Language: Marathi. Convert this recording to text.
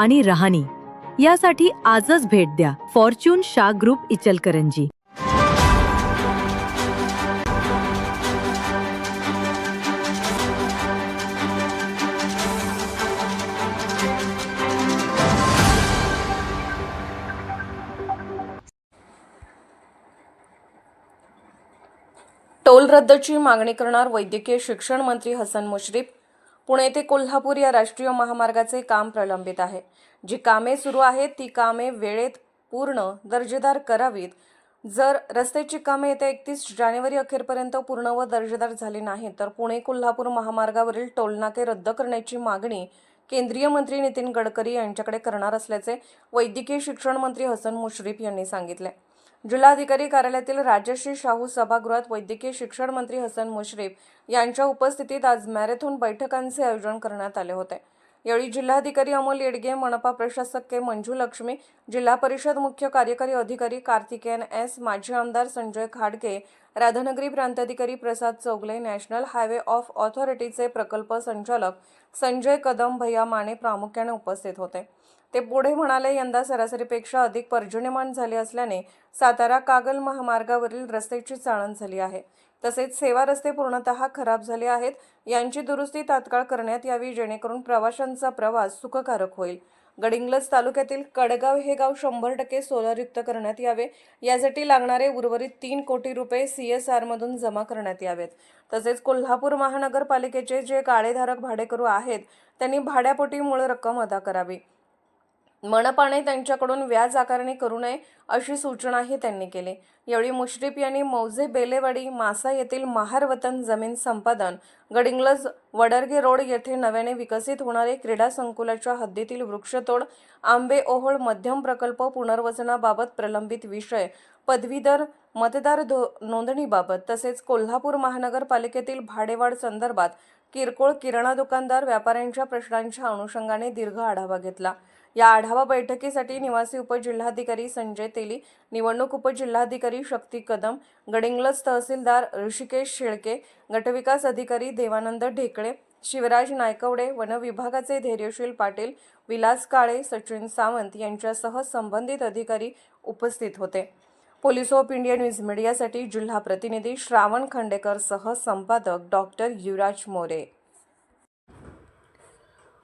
आणि राहणी. यासाठी आजच भेट द्या. फॉर्च्यून शा ग्रुप इचलकरंजी. टोल रद्दची मागणी करणार वैद्यकीय शिक्षण मंत्री हसन मुश्रीफ. पुणे ते कोल्हापूर या राष्ट्रीय महामार्गाचे काम प्रलंबित आहे. जी कामे सुरू आहेत ती कामे वेळेत पूर्ण दर्जेदार करावीत. जर रस्त्याची कामे येत्या एकतीस जानेवारी अखेरपर्यंत पूर्ण व दर्जेदार झाली नाही तर पुणे कोल्हापूर महामार्गावरील टोलनाके रद्द करण्याची मागणी केंद्रीय मंत्री नितीन गडकरी यांच्याकडे करणार असल्याचे वैद्यकीय शिक्षण मंत्री हसन मुश्रीफ यांनी सांगितले. जिल्हाधिकारी कार्यालयातील राजश्री शाहू सभागृहात वैद्यकीय शिक्षण मंत्री हसन मुश्रीफ यांच्या उपस्थितीत आज मॅरेथॉन बैठकांचे आयोजन करण्यात आले होते. यावेळी जिल्हाधिकारी अमोल येडगे मनपा प्रशासक के मंजू लक्ष्मी जिल्हा परिषद मुख्य कार्यकारी अधिकारी कार्तिकेयन एस माजी आमदार संजय खाडके राधानगरी प्रांताधिकारी Prasad Chougale national highway of ऑथॉरिटीचे प्रकल्प संचालक संजय कदम भैया माने प्रामुख्याने उपस्थित होते. ते पुढे म्हणाले यंदा सरासरीपेक्षा अधिक पर्जन्यमान झाले असल्याने सातारा कागल महामार्गावरील रस्त्याची चाळण झाली आहे. तसेच सेवा रस्ते पूर्णतः खराब झाले आहेत. यांची दुरुस्ती तात्काळ करण्यात यावी जेणेकरून प्रवाशांचा प्रवास सुखकारक होईल. गडिंग्लज तालुक्यातील कडगाव हे गाव शंभर टक्के सोलारयुक्त करण्यात यावे. यासाठी लागणारे उर्वरित तीन कोटी रुपये सी एस आरमधून जमा करण्यात यावेत. तसेच कोल्हापूर महानगरपालिकेचे जे काळेधारक भाडेकरू आहेत त्यांनी भाड्यापोटी मूळ रक्कम अदा करावी. मनपाने त्यांच्याकडून व्याज आकारणी करू नये अशी सूचनाही त्यांनी केली. यावेळी मुश्रीफ यांनी मौजे बेलेवाडी मासा येथील महारवतन जमीन संपादन गडिंग्लज वडरगे रोड येथे नव्याने विकसित होणारे क्रीडा संकुलाच्या हद्दीतील वृक्षतोड आंबे ओहोळ मध्यम प्रकल्प पुनर्वसनाबाबत प्रलंबित विषय पदवीधर मतदार धो नोंदणीबाबत तसेच कोल्हापूर महानगरपालिकेतील भाडेवाढ संदर्भात किरकोळ किराणा दुकानदार व्यापाऱ्यांच्या प्रश्नांच्या अनुषंगाने दीर्घ आढावा घेतला. या आढावा बैठकीसाठी निवासी उपजिल्हाधिकारी संजय तेली निवडणूक उपजिल्हाधिकारी शक्ती कदम गडिंग्लज तहसीलदार ऋषिकेश शेळके गटविकास अधिकारी देवानंद ढेकळे शिवराज नायकवडे वन विभागाचे धैर्यशील पाटील विलास काळे सचिन सावंत यांच्यासह संबंधित अधिकारी उपस्थित होते. पोलीस ऑफ इंडिया न्यूज मीडियासाठी जिल्हा प्रतिनिधी श्रावण खंडेकर सह संपादक doctor Yuvraj More.